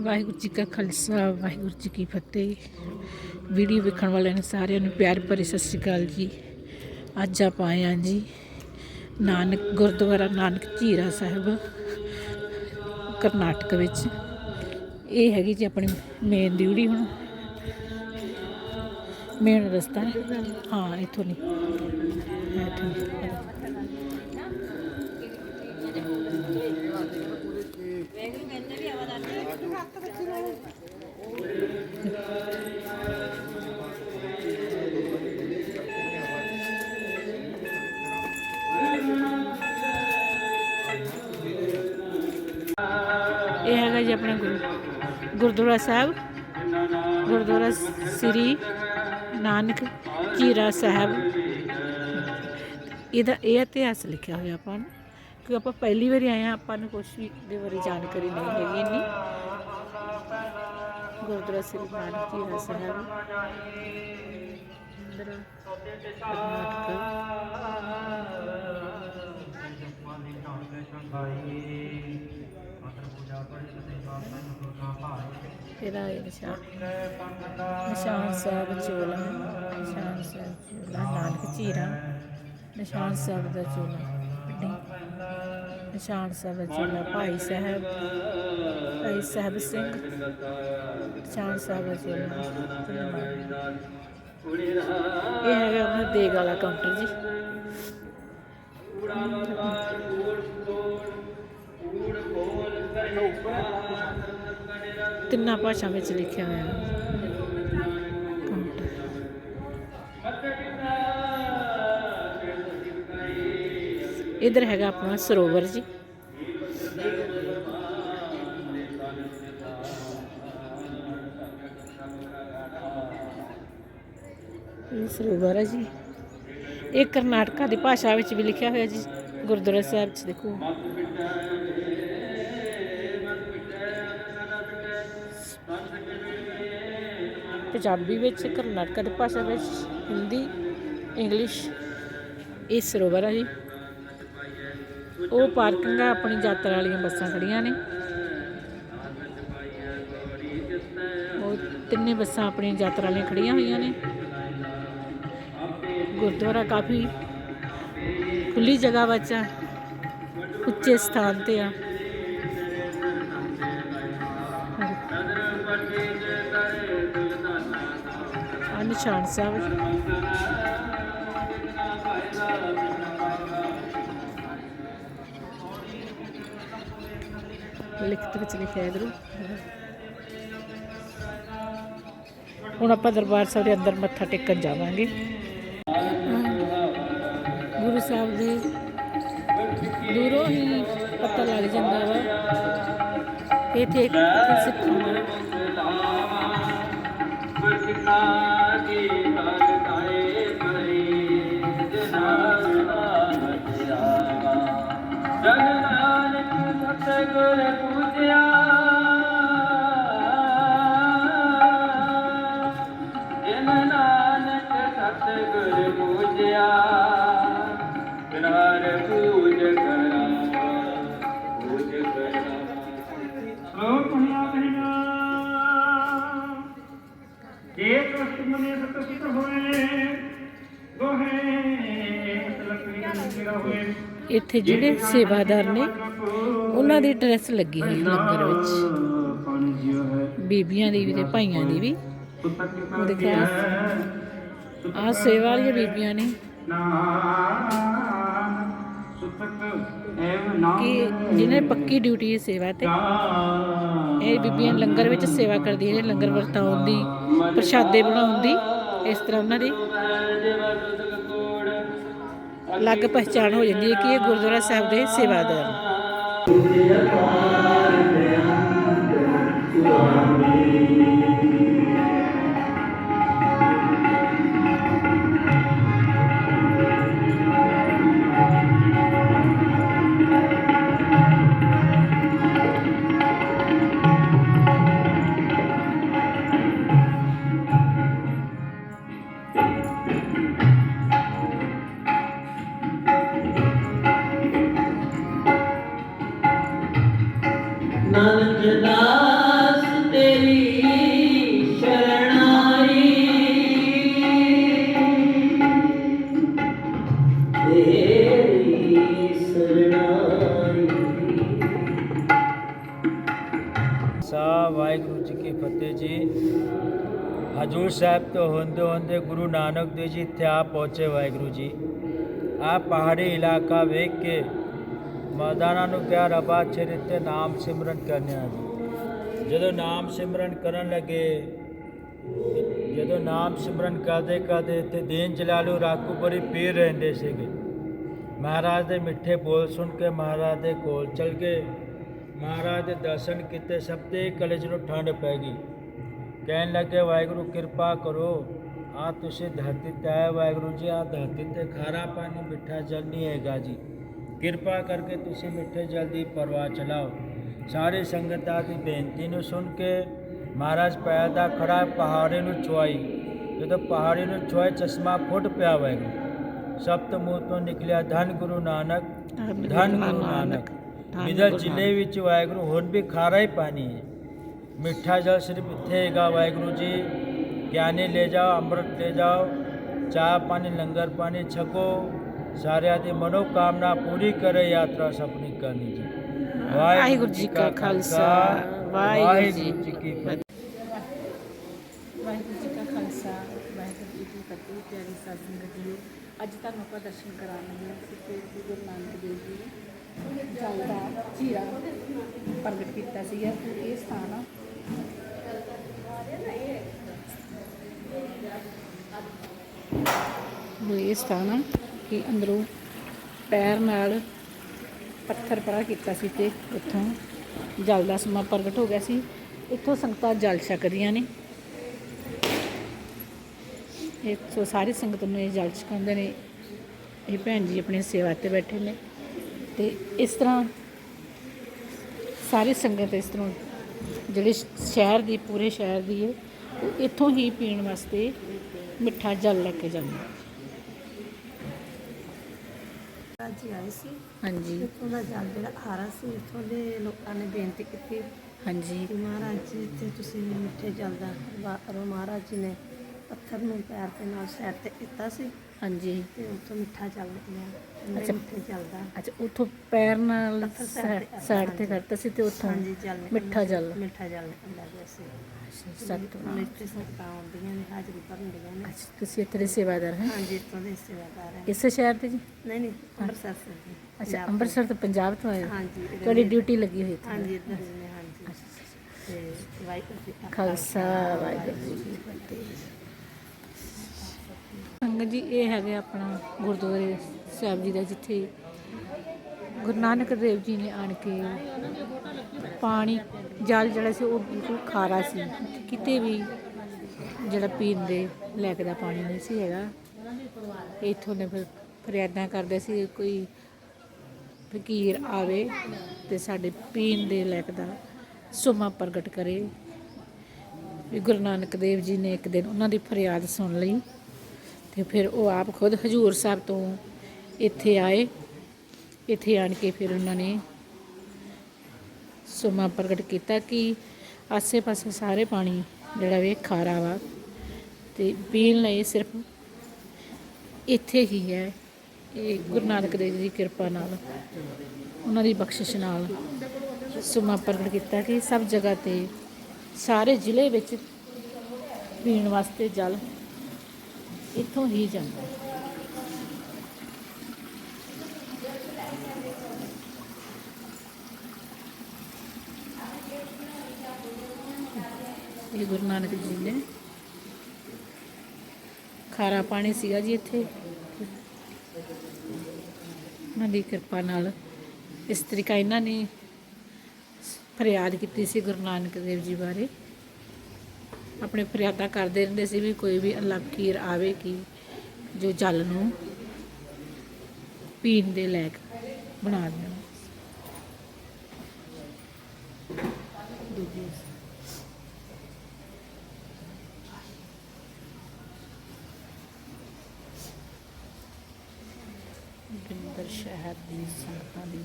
ਵਾਹਿਗੁਰੂ ਜੀ ਕਾ ਖਾਲਸਾ, ਵਾਹਿਗੁਰੂ ਜੀ ਕੀ ਫਤਿਹ। ਵੀਡੀਓ ਵੇਖਣ ਵਾਲਿਆਂ ਨੇ ਸਾਰਿਆਂ ਨੂੰ ਪਿਆਰ ਭਰੀ ਸਤਿ ਸ਼੍ਰੀ ਅਕਾਲ ਜੀ। ਅੱਜ ਆਪਾਂ ਆਏ ਹਾਂ ਜੀ ਨਾਨਕ, ਗੁਰਦੁਆਰਾ ਨਾਨਕ ਝੀਰਾ ਸਾਹਿਬ, ਕਰਨਾਟਕ ਵਿੱਚ। ਇਹ ਹੈਗੀ ਜੀ ਆਪਣੀ ਮੇਨ ਡਿਊਟੀ ਹੁਣ। ਮੇਨ ਰਸਤਾ। ਹਾਂ, ਇੱਥੋਂ ਨਹੀਂ। ਇੱਥੋਂ। ਨਹੀਂ ਇਹ ਹੈਗਾ ਜੀ ਆਪਣਾ ਗੁਰੂ, ਗੁਰਦੁਆਰਾ ਸਾਹਿਬ, ਗੁਰਦੁਆਰਾ ਸ੍ਰੀ ਨਾਨਕ ਚੀਰਾ ਸਾਹਿਬ। ਇਹਦਾ ਇਹ ਇਤਿਹਾਸ ਲਿਖਿਆ ਹੋਇਆ ਆਪਾਂ ਨੂੰ। ਕਿ ਆਪਾਂ ਪਹਿਲੀ ਵਾਰੀ ਆਏ ਆ ਆਪਾਂ ਨੂੰ ਕੁਝ ਵੀ ਦੇ ਬਾਰੇ ਜਾਣਕਾਰੀ ਨਹੀਂ ਹੈਗੀ ਇੰਨੀ। ਗੁਰਦੁਆਰਾ ਸ੍ਰੀ ਨਾਨਕ ਚੀਰਾ ਸਾਹਿਬ ਅੰਦਰ ਇਹਦਾ ਨਿਸ਼ਾਨ। ਨਿਸ਼ਾਨ ਸਾਹਿਬ ਚੋਲਾ। ਨਿਸ਼ਾਨ ਸਾਹਿਬ ਚੋਲਾ, ਨਾਨਕ ਚੀਰਾ। ਨਿਸ਼ਾਨ ਸਾਹਿਬ ਦਾ ਚੋਲਾ। ਨਿਸ਼ਾਨ ਸਾਹਿਬ ਦਾ ਭਾਈ ਸਾਹਿਬ ਭਾਈ ਸਾਹਿਬ ਸਿੰਘ ਨਿਸ਼ਾਨ ਸਾਹਿਬ ਦਾ ਇਹ ਹੈਗਾ ਆਪਣਾ ਦੇਗ ਵਾਲਾ ਕਾਊਂਟਰ ਜੀ। ਤਿੰਨਾਂ ਭਾਸ਼ਾ ਵਿੱਚ ਲਿਖਿਆ ਹੋਇਆ। ਹੈ ਇਧਰ ਹੈਗਾ ਆਪਣਾ ਸਰੋਵਰ ਜੀ। ਇਹ ਸਰੋਵਰ ਹੈ ਜੀ। ਇਹ ਕਰਨਾਟਕਾ ਦੀ ਭਾਸ਼ਾ ਵਿੱਚ ਵੀ ਲਿਖਿਆ ਹੋਇਆ ਜੀ। ਗੁਰਦੁਆਰਾ ਸਾਹਿਬ 'ਚ ਦੇਖੋ। ਪੰਜਾਬੀ ਵਿੱਚ, ਕਰਨਾਟਕਾ ਦੀ ਭਾਸ਼ਾ ਵਿੱਚ, ਹਿੰਦੀ, ਇੰਗਲਿਸ਼, ਇਹ ਸਰੋਵਰ ਹੈ ਜੀ। ਉਹ ਪਾਰਕਿੰਗ ਆ, ਆਪਣੀ ਯਾਤਰਾ ਵਾਲੀਆਂ ਬੱਸਾਂ ਖੜੀਆਂ ਨੇ। ਉਹ ਤਿੰਨੇ ਬੱਸਾਂ ਆਪਣੀਆਂ ਯਾਤਰਾ ਵਾਲੀਆਂ ਖੜੀਆਂ ਹੋਈਆਂ ਨੇ। ਗੁਰਦੁਆਰਾ ਕਾਫੀ ਖੁੱਲੀ ਜਗ੍ਹਾ ਵਿੱਚ ਆ ਉੱਚੇ ਸਥਾਨ ਤੇ ਆ। ਆ ਨਿਸ਼ਾਨ ਸਾਹਿਬ। ਲਿਖਤ ਵਿੱਚ ਲਿਖਿਆ ਇਧਰੋਂ। ਹੁਣ ਆਪਾਂ ਦਰਬਾਰ ਸਾਹਿਬ ਦੇ ਅੰਦਰ ਮੱਥਾ ਟੇਕਣ ਜਾਵਾਂਗੇ। ਗੁਰੂ ਸਾਹਿਬ ਦੇ ਦੂਰੋਂ ਹੀ ਪਤਾ ਲੱਗ ਜਾਂਦਾ ਵਾ ਕਿ ਇੱਥੇ ਇੱਕ ਸਿੱਖਾਂ ਦਾ ਜਨ ਨਾਨਕ ਸਤਿਗੁਰ ਪੂਜਿਆ। ਜਨ ਨਾਨਕ ਸਤਿਗੁਰ ਪੂਜਿਆ ਬਿਨਾਰ ਪੂਜ ਕਰਾ ਪੂਜ ਕਰਾ ਲੋਕ ਪੁਣਿਆ ਕਹਿਣਾ ਜੇ ਕਸ਼ਟ ਮਨੇ ਸਤਿਤ ਹੋਏ, ਗੋਹੇ ਤਲਕਰੀ ਜਿਹੜਾ ਹੋਏ। ਇੱਥੇ ਜਿਹੜੇ ਸੇਵਾਦਾਰ ਨੇ, ਉਹਨਾਂ ਦੀ ਡਰੈਸ ਲੱਗੀ ਹੋਈ ਲੰਗਰ ਵਿੱਚ। ਬੀਬੀਆਂ ਦੀ ਵੀ ਤੇ ਭਾਈਆਂ ਦੀ ਵੀ। ਦੇਖਿਆ ਆ ਸੇਵਾ ਵਾਲੀਆਂ ਬੀਬੀਆਂ ਨੇ। ਕਿ ਜਿਹਨੇ ਪੱਕੀ ਡਿਊਟੀ ਹੈ ਸੇਵਾ ਤੇ, ਇਹ ਬੀਬੀਆਂ ਲੰਗਰ ਵਿੱਚ ਸੇਵਾ ਕਰਦੀਆਂ ਨੇ, ਲੰਗਰ ਵਰਤਾਉਣ ਦੀ, ਪ੍ਰਸ਼ਾਦੇ ਬਣਾਉਣ ਦੀ, ਇਸ ਤਰ੍ਹਾਂ ਉਹਨਾਂ ਦੀ। ਅਲੱਗ ਪਹਿਚਾਣ ਹੋ ਜਾਂਦੀ ਹੈ ਕਿ ਇਹ ਗੁਰਦੁਆਰਾ ਸਾਹਿਬ ਦੇ ਸੇਵਾਦਾਰ ਨੇ। ਸਾ ਵਾਹਿਗੁਰੂ ਜੀ ਕੀ ਫਤਿਹ ਜੀ। ਹਜੂਰ ਸਾਹਿਬ ਤੋਂ ਹੁੰਦੇ ਹੁੰਦੇ ਗੁਰੂ ਨਾਨਕ ਦੇਵ ਜੀ ਇੱਥੇ ਆ ਪਹੁੰਚੇ ਵਾਹਿਗੁਰੂ ਜੀ। ਆ ਪਹਾੜੀ ਇਲਾਕਾ ਵੇਖ ਕੇ ਮਰਦਾਨਾ ਨੂੰ ਕਿਹਾ, ਰੱਬਾ ਛੇਰੇ ਤੇ ਨਾਮ ਸਿਮਰਨ ਕਰਨੇ ਆ ਜੀ। ਜਦੋਂ ਨਾਮ ਸਿਮਰਨ ਕਰਨ ਲੱਗੇ, ਜਦੋਂ ਨਾਮ ਸਿਮਰਨ ਕਰਦੇ ਕਰਦੇ ਇੱਥੇ ਦੀਨ ਜਲਾਲੂ ਰਾਕੂ ਬੜੀ ਪੀਰ ਰਹਿੰਦੇ ਸੀਗੇ। ਮਹਾਰਾਜ ਦੇ ਮਿੱਠੇ ਬੋਲ ਸੁਣ ਕੇ ਮਹਾਰਾਜ ਦੇ ਕੋਲ ਚਲ ਗਏ। ਮਹਾਰਾਜ ਦੇ ਦਰਸ਼ਨ ਕੀਤੇ, ਸਭ ਦੇ ਕਲੇਜ ਨੂੰ ਠੰਡ ਪੈ ਗਈ। ਕਹਿਣ ਲੱਗੇ, ਵਾਹਿਗੁਰੂ, ਕਿਰਪਾ ਕਰੋ। ਆ ਤੁਸੀਂ ਧਰਤੀ ਤੇ ਆਏ ਵਾਹਿਗੁਰੂ ਜੀ, ਆ ਧਰਤੀ ਤੇ ਖਾਰਾ ਪਾਣੀ ਮਿੱਠਾ ਜਲ ਨਹੀਂ ਹੈਗਾ ਜੀ। ਕਿਰਪਾ ਕਰਕੇ ਤੁਸੀਂ ਮਿੱਠੇ ਜਲ ਦੀ ਪਰਵਾਹ ਚਲਾਓ। ਸਾਰੇ ਸੰਗਤਾਂ ਦੀ ਬੇਨਤੀ ਨੂੰ ਸੁਣ ਕੇ ਮਹਾਰਾਜ ਪੈਦਾ ਖੜਾ ਪਹਾੜੀ ਨੂੰ ਛੁਆਈ। ਜਦੋਂ ਪਹਾੜੀ ਨੂੰ ਛੁਆਈ ਚਸ਼ਮਾ ਫੁੱਟ ਪਿਆ ਵਾਹਿਗੁਰੂ। ਸਪਤ ਮੂੰਹ ਤੋਂ ਨਿਕਲਿਆ ਧੰਨ ਗੁਰੂ ਨਾਨਕ ਧੰਨ ਗੁਰੂ ਨਾਨਕ ਮਿਦਲ ਜ਼ਿਲ੍ਹੇ ਵਿੱਚ ਵਾਹਿਗੁਰੂ ਹੁਣ ਵੀ ਖਾਰਾ ਹੀ ਪਾਣੀ ਹੈ ਮਿੱਠਾ ਜਲ ਸਿਰਫ ਇੱਥੇ ਹੈਗਾ ਵਾਹਿਗੁਰੂ ਜੀ ਗਿਆਨੀ ਲੈ ਜਾਓ ਅੰਮ੍ਰਿਤ ਲੈ ਜਾਓ ਚਾਹ ਪਾਣੀ ਲੰਗਰ ਪਾਣੀ ਛਕੋ ਸਾਰਿਆਂ ਦੀ ਮਨੋਕਾਮਨਾ ਪੂਰੀ ਕਰੇ ਯਾਤਰਾ ਸਫਲੀ ਕਰਨੀ ਜੀ ਵਾਹਿਗੁਰੂ ਜੀ ਕਾ ਖਾਲਸਾ, ਵਾਹਿਗੁਰੂ ਜੀ ਕੀ ਫਤਿਹ ਵਾਹਿਗੁਰੂ ਜੀ ਕਾ ਖਾਲਸਾ ਵਾਹਿਗੁਰੂ ਜੀ ਕੀ ਫਤਿਹ ਪਿਆਰੀ ਸਾਧ ਸੰਗਤ ਜੀ ਅੱਜ ਤੁਹਾਨੂੰ ਆਪਾਂ ਦਰਸ਼ਨ ਕਰਾਉਣੇ ਹਾਂ ਕਿ ਗੁਰੂ ਨਾਨਕ ਦੇਵ ਜੀ ਨੇ ਜਲ ਦਾ ਚੀਰਾ ਪ੍ਰਗਟ ਕੀਤਾ ਸੀਗਾ। ਇਹ ਸਥਾਨ ਆ। ਉਹ ਇਹ ਸਥਾਨ ਆ ਕਿ ਅੰਦਰੋਂ ਪੈਰ ਨਾਲ ਪੱਥਰ ਪਰਾ ਕੀਤਾ ਸੀ ਤੇ ਉੱਥੋਂ ਜਲ ਦਾ ਸਮਾਂ ਪ੍ਰਗਟ ਹੋ ਗਿਆ ਸੀ। ਇੱਥੋਂ ਸੰਗਤਾਂ ਜਲ ਛਕਦੀਆਂ ਨੇ। ਇੱਥੋਂ ਸਾਰੀ ਸੰਗਤ ਨੂੰ ਇਹ ਜਲ ਛਕਾਉਂਦੇ ਨੇ। ਇਹ ਭੈਣ ਜੀ ਆਪਣੀ ਸੇਵਾ ਤੇ ਬੈਠੇ ਨੇ। ਤੇ ਇਸ ਤਰ੍ਹਾਂ ਸਾਰੀ ਸੰਗਤ ਇਸ ਤਰ੍ਹਾਂ ਜਿਹੜੇ ਸ਼ਹਿਰ ਦੀ ਪੂਰੇ ਸ਼ਹਿਰ ਦੀ ਹੈ ਉਹ ਇੱਥੋਂ ਹੀ ਪੀਣ ਵਾਸਤੇ ਮਿੱਠਾ ਜਲ ਲੈ ਕੇ ਜਾਂਦੇ ਆਏ ਸੀ। ਹਾਂਜੀ। ਇੱਥੋਂ ਦਾ ਜਲ ਜਿਹੜਾ ਹਾਰਾ ਸੀ ਇੱਥੋਂ ਦੇ ਲੋਕਾਂ ਨੇ ਬੇਨਤੀ ਕੀਤੀ ਹਾਂਜੀ। ਮਹਾਰਾਜ ਜੀ ਇੱਥੇ ਤੁਸੀਂ ਮਿੱਠੇ ਜਲ ਦਾ ਵਾਰੋ ਮਹਾਰਾਜ ਜੀ ਨੇ ਪੱਥਰ ਨੂੰ ਪੈਰ ਦੇ ਨਾਲ ਸਾਈਡ ਤੇ ਕੀਤਾ ਸੀ। ਹਾਂਜੀ। ਤੇ ਉੱਥੋਂ ਮਿੱਠਾ ਨਿਕਲਿਆ ਇੰਨੇ ਅੱਛਾ। ਮਿੱਠੇ ਜਲ ਦਾ ਅੱਛਾ ਉੱਥੋਂ ਪੈਰ ਨਾਲ ਪੱਥਰ ਤੇ- ਸਾਈਡ ਤੇ ਹਾਂਜੀ। ਕਰਤਾ ਸੀ ਤੇ ਉੱਥੋਂ ਹਾਂਜੀ ਜਲ ਨਿਕਲਿਆ। ਮਿੱਠਾ ਜਲ ਮਿੱਠਾ ਜਲ ਨਿਕਲਿਆ ਗਿਆ ਸੀ। ਸਤਿਨਾਮ ਮਿੱਠੇ ਸੰਗਤਾਂ ਆਉਂਦੀਆਂ ਨੇ ਹਾਜ਼ਰੀ ਭਰਨ ਦੀਆਂ ਨੇ। ਅੱਛਾ ਤੁਸੀਂ ਇੱਥੇ ਦੇ ਸੇਵਾਦਾਰ ਹੈ? ਹਾਂਜੀ ਇੱਥੋਂ ਦੇ ਸੇਵਾਦਾਰ ਹੈ। ਇਸੇ ਸ਼ਹਿਰ ਦੇ ਜੀ? ਨਹੀਂ ਨਹੀਂ ਅੰਮ੍ਰਿਤਸਰ ਸੇ ਜੀ ਅੱਛਾ ਪੰਜਾਬ ਅੰਮ੍ਰਿਤਸਰ ਤੋਂ ਪੰਜਾਬ ਤੋਂ ਆਏ ਤੋਂ। ਹੋ? ਹਾਂਜੀ ਇਹਦੇ ਤੁਹਾਡੀ ਡਿਊਟੀ ਲੱਗੀ ਹੋਈ ਇੱਥੇ। ਹਾਂਜੀ ਇੱਧਰ ਹੀ ਨੇ ਹਾਂਜੀ ਤੇ ਵਾਹਿਗੁਰੂ ਜੀ ਕਾ ਖਾਲਸਾ ਵਾਹਿਗੁਰੂ ਜੀ ਕੀ ਫਤਿਹ। ਸੰਗਤ ਜੀ, ਇਹ ਹੈਗੇ ਆਪਣਾ ਗੁਰਦੁਆਰੇ ਸਾਹਿਬ ਜੀ ਦਾ, ਜਿੱਥੇ ਗੁਰੂ ਨਾਨਕ ਦੇਵ ਜੀ ਨੇ ਆਣ ਕੇ ਪਾਣੀ, ਜਲ ਜਿਹੜਾ ਸੀ, ਉਹ ਬਿਲਕੁਲ ਖਾਰਾ ਸੀ। ਕਿਤੇ ਵੀ ਜਿਹੜਾ ਪੀਣ ਦੇ ਲੈਕ ਦਾ ਪਾਣੀ ਨਹੀਂ ਸੀ ਹੈਗਾ। ਇੱਥੋਂ ਨੇ ਫਿਰ ਫਰਿਆਦਾਂ ਕਰਦੇ ਸੀ, ਕੋਈ ਫਕੀਰ ਆਵੇ ਤੇ ਸਾਡੇ ਪੀਣ ਦੇ ਲੈਕ ਦਾ ਸੁਮਾ ਪ੍ਰਗਟ ਕਰੇ। ਵੀ ਗੁਰੂ ਨਾਨਕ ਦੇਵ ਜੀ ਨੇ ਇੱਕ ਦਿਨ ਉਹਨਾਂ ਦੀ ਫਰਿਆਦ ਸੁਣ ਲਈ। ਤੇ ਫਿਰ ਉਹ ਆਪ ਖੁਦ ਹਜੂਰ ਸਾਹਿਬ ਤੋਂ ਇੱਥੇ ਆਏ। ਇੱਥੇ ਆਣ ਕੇ ਫਿਰ ਉਹਨਾਂ ਨੇ ਸੁਮਾ ਪ੍ਰਗਟ ਕੀਤਾ ਕਿ ਆਸੇ-ਪਾਸੇ ਸਾਰੇ ਪਾਣੀ ਜਿਹੜਾ ਵੇ ਖਾਰਾ ਵਾ ਤੇ ਪੀਣ ਲਈ ਸਿਰਫ ਇੱਥੇ ਹੀ ਹੈ। ਇਹ ਗੁਰੂ ਨਾਨਕ ਦੇਵ ਜੀ ਦੀ ਕਿਰਪਾ ਨਾਲ ਉਹਨਾਂ ਦੀ ਬਖਸ਼ਿਸ਼ ਨਾਲ ਸੁਮਾ ਪ੍ਰਗਟ ਕੀਤਾ ਕਿ ਸਭ ਜਗ੍ਹਾ ਤੇ ਸਾਰੇ ਜ਼ਿਲ੍ਹੇ ਵਿੱਚ ਪੀਣ ਵਾਸਤੇ ਜਲ ਇੱਥੋਂ ਹੀ ਜਾਂਦਾ ਹੈ। ਇਹ ਗੁਰੂ ਨਾਨਕ ਜੀ ਨੇ ਖਾਰਾ ਪਾਣੀ ਸੀਗਾ ਜੀ ਇੱਥੇ ਉਹਨਾਂ ਦੀ ਕਿਰਪਾ ਨਾਲ ਇਸ ਤਰੀਕਾ ਇਹਨਾਂ ਨੇ ਫਰਿਆਦ ਕੀਤੀ ਸੀ ਗੁਰੂ ਨਾਨਕ ਦੇਵ ਜੀ ਬਾਰੇ ਆਪਣੇ ਫਰਿਆਦਾਂ ਕਰਦੇ ਰਹਿੰਦੇ ਸੀ ਵੀ ਕੋਈ ਵੀ ਅੱਲਾ ਫਕੀਰ ਆਵੇ ਕਿ, ਜੋ ਜਲ ਨੂੰ ਪੀਣ ਦੇ ਲਾਇਕ ਬਣਾ ਦੇਣ ਬਿੰਦਰ ਸ਼ਹਿਰ ਦੀ ਸੰਗਤਾਂ ਦੀ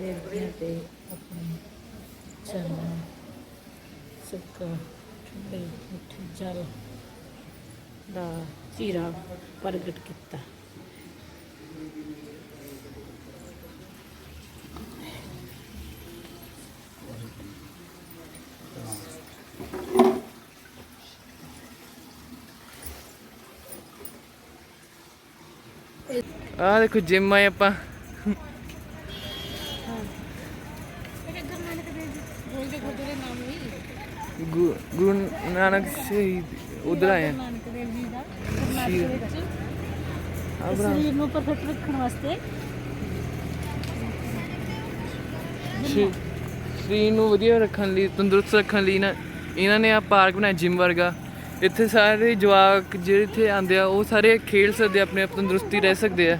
ਬੇਨਤੀਆਂ ਤੇ ਆਪਣੇ ਚਰਨਾਂ ਸੁੱਕਾ ਜਲ ਦਾ ਚੀਰਾ ਪ੍ਰਗਟ ਕੀਤਾ। ਆਹ ਦੇਖੋ ਜਿਮ ਆਏ ਆਪਾਂ। ਗੁਰੂ ਨਾਨਕ ਸ਼ਹੀਦ ਉਧਰ ਆਏ ਆ। ਨਾਨਕ ਦੇਵ ਜੀ ਦਾ ਕਰਨਾਟਕ ਦੇ ਵਿੱਚ। ਤੇ ਸਰੀਰ ਨੂੰ ਪਰਫੈਕਟ ਰੱਖਣ ਵਾਸਤੇ। ਸ਼ਰੀ- ਸਰੀਰ ਨੂੰ ਵਧੀਆ ਰੱਖਣ ਲਈ ਤੰਦਰੁਸਤ ਰੱਖਣ ਲਈ ਨਾ ਇਹਨਾਂ ਨੇ ਆ ਪਾਰਕ ਬਣਾਇਆ ਜਿਮ ਵਰਗਾ। ਇੱਥੇ ਸਾਰੇ ਜਵਾਕ ਜਿਹੜੇ ਇੱਥੇ ਆਉਂਦੇ ਆ ਉਹ ਸਾਰੇ ਖੇਡ ਸਕਦੇ ਆ ਆਪਣੇ ਆਪ ਤੰਦਰੁਸਤੀ ਰਹਿ ਸਕਦੇ ਆ।